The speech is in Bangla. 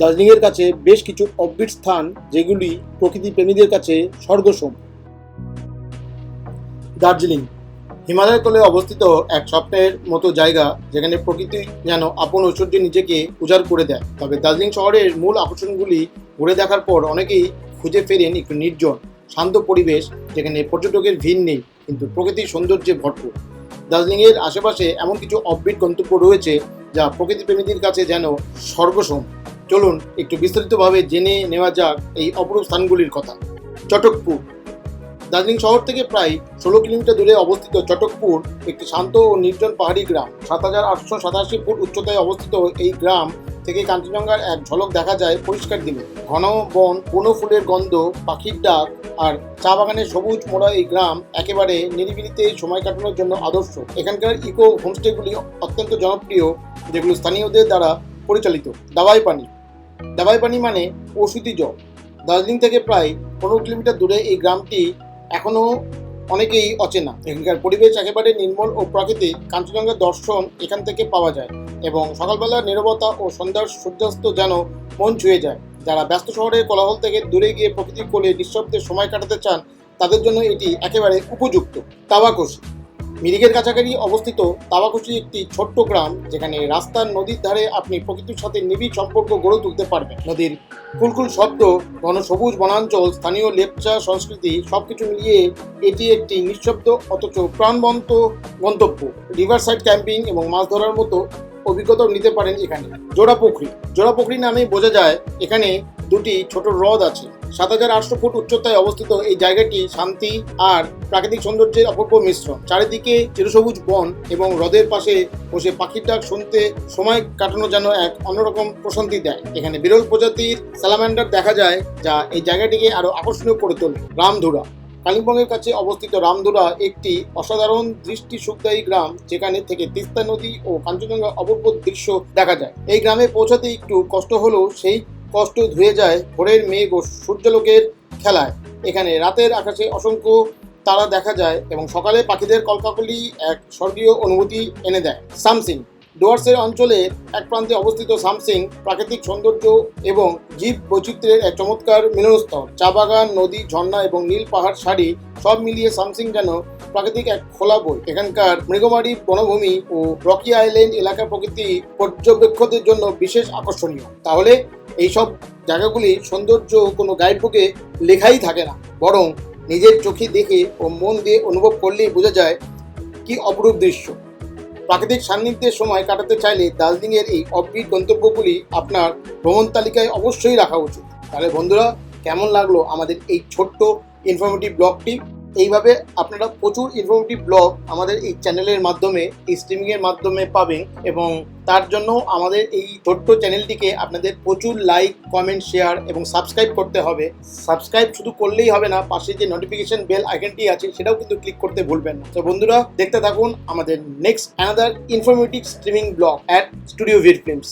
দার্জিলিংয়ের কাছে বেশ কিছু অববিট স্থান, যেগুলি প্রকৃতি প্রেমীদের কাছে স্বর্গসম। দার্জিলিং হিমালয়ের তলে অবস্থিত এক স্বপ্নের মতো জায়গা, যেখানে প্রকৃতি যেন আপন ঐশ্বর্যে নিজেকে উজাড় করে দেয়। তবে দার্জিলিং শহরের মূল আকর্ষণগুলি ঘুরে দেখার পর অনেকেই খুঁজে ফেরেন একটু নির্জন, শান্ত পরিবেশ, যেখানে পর্যটকের ভিড় নেই, কিন্তু প্রকৃতির সৌন্দর্যে ভরপুর। দার্জিলিংয়ের আশেপাশে এমন কিছু অববিট গন্তব্য রয়েছে, যা প্রকৃতি প্রেমীদের কাছে যেন স্বর্গসম। চলুন একটু বিস্তারিতভাবে জেনে নেওয়া যাক এই অপরূপ স্থানগুলির কথা। চটকপুর। দার্জিলিং শহর থেকে প্রায় ষোলো কিলোমিটার দূরে অবস্থিত চটকপুর একটি শান্ত ও নির্জন পাহাড়ি গ্রাম। সাত হাজার আটশো সাতাশি ফুট উচ্চতায় অবস্থিত এই গ্রাম থেকে কাঞ্চনজঙ্ঘার এক ঝলক দেখা যায় পরিষ্কার দিনে। ঘন বন কোনো ফুলের গন্ধ, পাখির ডাক আর চা বাগানের সবুজ মোড়া এই গ্রাম একেবারে নিরিবিলিতে সময় কাটানোর জন্য আদর্শ। এখানকার ইকো হোমস্টেগুলি অত্যন্ত জনপ্রিয়, যেগুলো স্থানীয়দের দ্বারা পরিচালিত। দাবাই পানি দাবাই পানি মানে ওষুধি জল দার্জিলিং থেকে প্রায় পনেরো কিলোমিটার দূরে এই গ্রামটি এখনও অনেকেই অচেনা। এখানকার পরিবেশ একেবারে নির্মল ও প্রাকৃতিক। কাঞ্চনজঙ্ঘার দর্শন এখান থেকে পাওয়া যায় এবং সকালবেলার নীরবতা ও সন্ধ্যার সূর্যাস্ত যেন মন ছুঁয়ে যায়। যারা ব্যস্ত শহরের কোলাহল থেকে দূরে গিয়ে প্রকৃতির কোলে নিঃশব্দে সময় কাটাতে চান, তাদের জন্য এটি একেবারে উপযুক্ত। তাবাকশি মিরিকের কাছাকাছি অবস্থিত তাবাকুচি একটি ছোট্ট গ্রাম, যেখানে রাস্তার নদীর ধারে আপনি প্রকৃতির সাথে নিবিড় সম্পর্ক গড়ে তুলতে পারবেন। নদীর কুলকুল শব্দ, ঘন সবুজ বনাঞ্চল, স্থানীয় লেপচা সংস্কৃতি সবকিছু মিলিয়ে এটি একটি নিঃশব্দ অথচ প্রাণবন্ত গন্তব্য। রিভার সাইড ক্যাম্পিং এবং মাছ ধরার মতো অভিজ্ঞতাও নিতে পারেন এখানে। জোড়াপুখরি জোড়াপুখরি নামে বোঝা যায়, এখানে দুটি ছোট হ্রদ আছে। সাত হাজার আটশো ফুট উচ্চতায় অবস্থিত এই জায়গাটি শান্তি আর প্রাকৃতিক সৌন্দর্যের অপূর্ব মিশ্রণ। চারিদিকে চিরসবুজ বন এবং হ্রদের পাশে বসে পাখির ডাক শুনতে সময় কাটানো যেন এক অন্যরকম প্রশান্তি দেয়। এখানে বিরল প্রজাতির স্যালামান্ডার দেখা যায়, যা এই জায়গাটিকে আরও আকর্ষণীয় করে তোলে। রামধুরা। কালিম্পংয়ের কাছে অবস্থিত রামধুরা একটি অসাধারণ দৃষ্টি সুখদায়ী গ্রাম, যেখানে থেকে তিস্তা নদী ও কাঞ্চনজঙ্ঘা অপূর্ব দৃশ্য দেখা যায়। এই গ্রামে পৌঁছাতে একটু কষ্ট হলেও সেই কষ্ট ধুয়ে যায় ভোরের মেঘ ও সূর্যালোকের খেলায়। এখানে রাতের আকাশে অসংখ্য তারা দেখা যায় এবং সকালে পাখিদের কলকাকলি এক স্বর্গীয় অনুভূতি এনে দেয়। সামসিং, ডুয়ার্সের অঞ্চলে এক প্রান্তে অবস্থিত সামসিং প্রাকৃতিক সৌন্দর্য এবং জীব বৈচিত্র্যের এক চমৎকার মিলনস্থল। চা বাগান, নদী, ঝর্ণা এবং নীল পাহাড় শাড়ি সব মিলিয়ে সামসিং যেন প্রাকৃতিক এক খোলা বই। এখানকার মৃগমারি বনভূমি ও রকি আইল্যান্ড এলাকা প্রকৃতি পর্যবেক্ষকদের জন্য বিশেষ আকর্ষণীয়। তাহলে এইসব জায়গাগুলি সৌন্দর্য কোনো গাইডবুকে লেখাই থাকে না। বরং নিজের চোখে দেখে ও মন দিয়ে অনুভব করলেই বোঝা যায় কি অপরূপ দৃশ্য। প্রাকৃতিক সান্নিধ্যের সময় কাটাতে চাইলে দার্জিলিংয়ের এই অববিট গন্তব্যগুলি আপনার ভ্রমণ তালিকায় অবশ্যই রাখা উচিত। তাহলে বন্ধুরা, কেমন লাগল আমাদের এই ছোট্ট ইনফরমেটিভ ব্লগটি এইভাবে আপনারা প্রচুর ইনফরমেটিভ ব্লগ আমাদের এই চ্যানেলের মাধ্যমে, এই স্ট্রিমিংয়ের মাধ্যমে পাবেন এবং তার জন্য আমাদের এই ছোট্ট চ্যানেলটিকে আপনাদের প্রচুর লাইক কমেন্ট শেয়ার এবং সাবস্ক্রাইব করতে হবে। সাবস্ক্রাইব শুধু করলেই হবে না, পাশে যে নোটিফিকেশন বেল আইকনটি আছে, সেটাও কিন্তু ক্লিক করতে ভুলবেন না। তো বন্ধুরা, দেখতে থাকুন আমাদের next another informative streaming blog at studio vid films